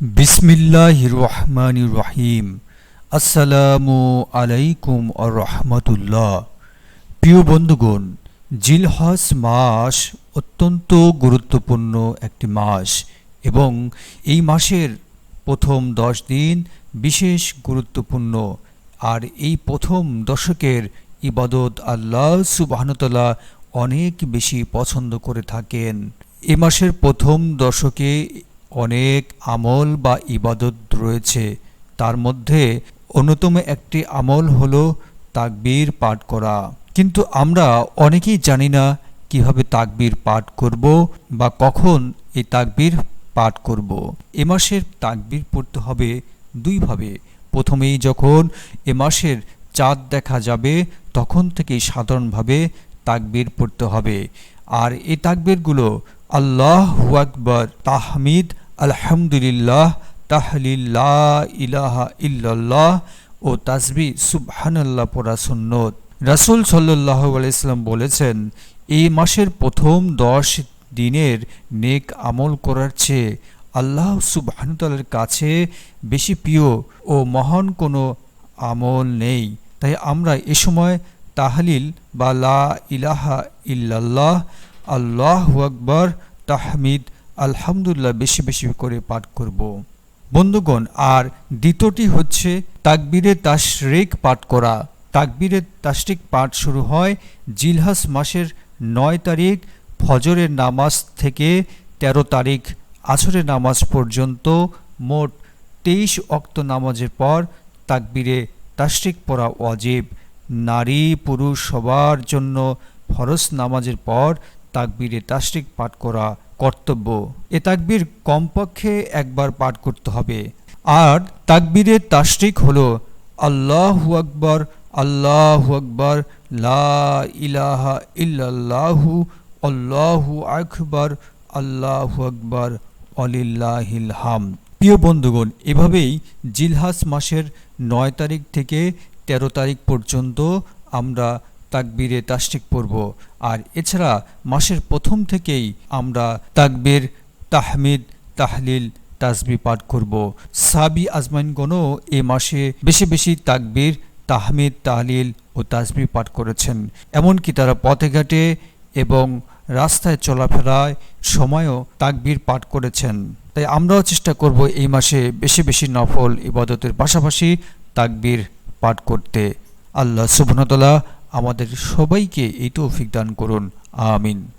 বিসমিল্লাহ রহমান রহিম। আসসালামু আলাইকুম আর রহমতুল্লাহ। প্রিয় বন্ধুগণ, জিলহজ মাস অত্যন্ত গুরুত্বপূর্ণ একটি মাস এবং এই মাসের প্রথম দশ দিন বিশেষ গুরুত্বপূর্ণ। আর এই প্রথম দশকের ইবাদত আল্লাহ সুবাহনতলা অনেক বেশি পছন্দ করে থাকেন। এ মাসের প্রথম দশকে অনেক আমল বা ইবাদত রয়েছে। তার মধ্যে অন্যতম একটি আমল হল তাকবীর পাঠ করা। কিন্তু আমরা অনেকেই জানি না কীভাবে তাকবীর পাঠ করব বা কখন এই তাকবীর পাঠ করব। এ মাসের তাকবীর পড়তে হবে দুইভাবে প্রথমেই যখন এ মাসের চাঁদ দেখা যাবে, তখন থেকেই সাধারণভাবে তাকবীর পড়তে হবে। আর এই তাকবীরগুলো আল্লাহ আকবর, তাহমিদ, আলহামদুলিল্লাহ তাহলিল্লাহ ইলাহা ইল্লাল্লাহ ও তাসবি সুবহানাল্লাহ পড়া সুন্নত। রাসূল সাল্লাহ আলাইসাল্লাম বলেছেন, এই মাসের প্রথম দশ দিনের নেক আমল করার চেয়ে আল্লাহ সুবহানুতালের কাছে বেশি প্রিয় ও মহান কোনো আমল নেই। তাই আমরা এ সময় তাহলিল বা লা ইলাহা ইল্লাল্লাহ আল্লাহ আকবর, তাহমিদ, আলহামদুলিল্লাহ বেশি বেশি করে পাঠ করব। বন্ধুগণ, আর দ্বিতীয়টি হচ্ছে তাকবীরে তাশরিক পাঠ করা। তাকবীরে তাশরিক পাঠ শুরু হয় জিলহাস মাসের নয় তারিখ, ফজরের নামাজ থেকে ১৩ তারিখ, আসরের নামাজ পর্যন্ত মোট তেইশ অক্ত নামাজের পর তাকবিরে তাশরিক পড়া ওয়াজিব। নারী পুরুষ সবার জন্য ফরজ নামাজের পর তাকবীরে তাশরিক পাঠ করা কর্তব্য। এ তাকবীর কমপক্ষে একবার পাঠ করতে হবে। আর তাকবীরের তাশরিক হলো আল্লাহু আকবর আল্লাহু আকবর, লা ইলাহা ইল্লাল্লাহু, আল্লাহু আকবর আল্লাহু আকবর, অলিল্লাহিল হাম প্রিয় বন্ধুগণ, এভাবেই জিলহাস মাসের নয় তারিখ থেকে ১৩ তারিখ পর্যন্ত আমরা তাকবীরে তাস্টিক পড়ব। আর এছাড়া মাসের প্রথম থেকেই আমরা তাকবীর, তাহমিদ, তাহলিল তাসবি পাঠ করব। সাবি আজমাইনগণও এ মাসে বেশি বেশি তাকবীর, তাহমিদ, তাহলিল ও তাসবি পাঠ করেছেন। এমনকি তারা পথে ঘাটে এবং রাস্তায় চলাফেরায় সময়ও তাকবীর পাঠ করেছেন। তাই আমরাও চেষ্টা করব এই মাসে বেশি বেশি নফল ইবাদতের পাশাপাশি তাকবীর পাঠ করতে। আল্লাহ সুবনতলা আমাদের সবাইকে এই তৌফিক দান করুন। আমিন।